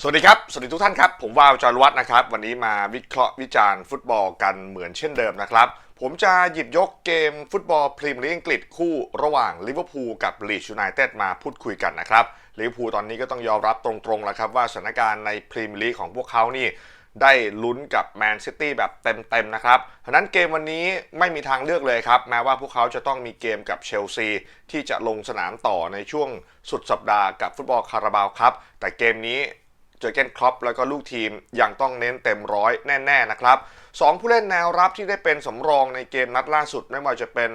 สวัสดีครับ สวัสดีทุกท่านครับ ผมวาวจารวัฒน์นะครับ วันนี้มาวิเคราะห์วิจารณ์ฟุตบอลกันเหมือนเช่นเดิมนะครับ ผมจะหยิบยกเกมฟุตบอลพรีเมียร์ลีกอังกฤษคู่ระหว่างลิเวอร์พูลกับลีดยูไนเต็ดมาพูดคุยกันนะครับลิเวอร์พูลตอนนี้ก็ต้องยอมรับตรงๆแล้วครับว่าสถานการณ์ในพรีเมียร์ลีกของพวกเขานี่ได้ลุ้นกับแมนซิตี้แบบเต็มๆนะครับฉะนั้นเกมวันนี้ไม่มีทางเลือกเลยครับ แม้ว่าพวกเขาจะต้องมีเกมกับเชลซี ที่จะลงสนามต่อในช่วงสุดสัปดาห์กับฟุตบอลคาราบาวครับ แต่เกมนี้ เจอเกนครอปแล้วก็ลูกทีมยังต้องเน้นเต็มร้อยแน่ ๆ นะครับ สองผู้เล่นแนวรับที่ได้เป็นสำรองในเกมนัดล่าสุด ไม่ว่าจะเป็น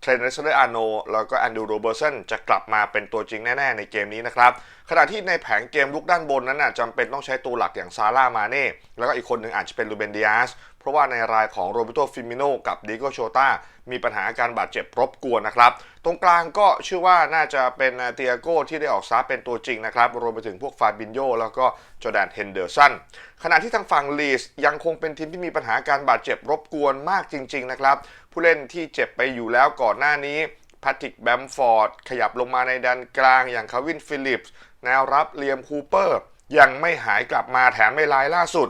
เทรนเนอร์เซอร์อาโนแล้วก็แอนดูโรเบอร์สันจะกลับมาเป็นตัวจริงแน่ ๆ ในเกมนี้นะครับขณะที่ในแผงเกมลุกด้านบนนั้นนะจำเป็นต้องใช้ตัวหลักอย่างซาร่ามาเน่แล้วก็อีกคนหนึ่งอาจจะเป็นลูเบนดิอาสเพราะว่าในรายของโรเบโตฟิมิโนกับดิโกโชตามีปัญหาอาการบาดเจ็บรบกวนนะครับ ตรงกลางก็เชื่อว่าน่าจะเป็นเตียโก้ที่ได้ออกซาเป็นตัวจริงนะครับ รวมไปถึงพวกฟาบินโยแล้วก็จอแดนเฮนเดอร์สันขณะที่ทางฝั่งลีสยังคงเป็นทีมที่มีปัญหาการบาดเจ็บรบกวนมากจริง ๆ นะครับ ผู้เล่นที่เจ็บไปอยู่แล้วก่อนหน้านี้พาริกแบมฟอร์ดขยับลงมาในแดนกลางอย่างคาวินฟิลิปส์แนวรับเลียมคูเปอร์ ยังไม่หายกลับมาแถมไม่ลายล่าสุด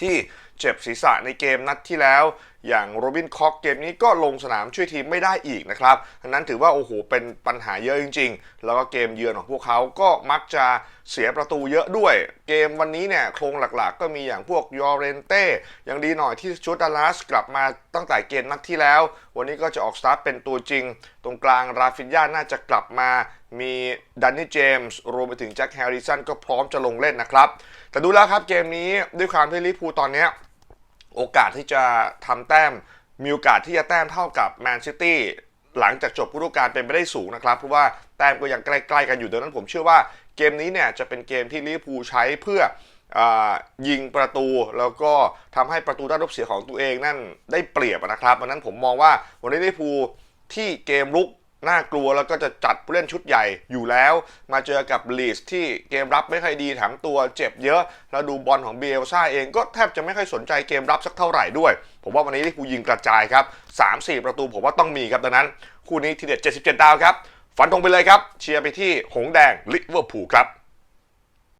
ที่เจ็บศีรษะในเกมนัดที่แล้วอย่างโรบินคอกเกมนี้ก็ลงสนามช่วยทีมไม่ได้อีกนะครับดังนั้นถือว่าโอ้โหเป็นปัญหาเยอะจริง ๆ แล้วก็เกมเยือนของพวกเขาก็มักจะเสียประตูเยอะด้วย เกมวันนี้เนี่ยโครงหลักๆ ก็มีอย่างพวกยอร์เรนเต้ยังดีหน่อยที่ชูดัลลัสกลับมาตั้งแต่เกมนัดที่แล้ว วันนี้ก็จะออกสตาร์ทเป็นตัวจริง ตรงกลางราฟินยาน่าจะกลับมามีดันนี่เจมส์รวมไปถึงแจ็คแฮร์ริสันก็พร้อมจะลงเล่นนะครับ แต่ดูแล้วครับเกมนี้ด้วยความที่ลิพูตอนเนี้ย โอกาสที่จะทำแต้มมีโอกาสที่จะแต้มเท่ากับแมนซิตี้หลังจากจบฤดูกาลเป็นไปได้สูงนะครับ เพราะว่าแต้มก็ยังใกล้ๆกันอยู่ดังนั้นผมเชื่อว่าเกมนี้เนี่ยจะเป็นเกมที่ลิเวอร์พูลใช้เพื่ออายิงประตูแล้วก็ทำให้ประตูด้านรบเสียของตัวเองนั่นได้เปรียบนะครับดังนั้นผมมองว่าวันนี้ลิเวอร์พูลที่เกมลุก น่ากลัวแล้วก็จะจัดผู้เล่นชุดใหญ่อยู่แล้ว มาเจอกับลีสที่เกมรับไม่ค่อยดีแถมตัวเจ็บเยอะ แล้วดูบอลของเบลซ่าเองก็แทบจะไม่ค่อยสนใจเกมรับสักเท่าไหร่ด้วย ผมว่าวันนี้ที่ผู้ยิงกระจายครับ 3-4 ประตูผมว่าต้องมีครับดังนั้น คู่นี้ทีเด็ด 77 ดาวครับ ฝันตรงไปเลยครับ เชียร์ไปที่หงแดงลิเวอร์พูลครับ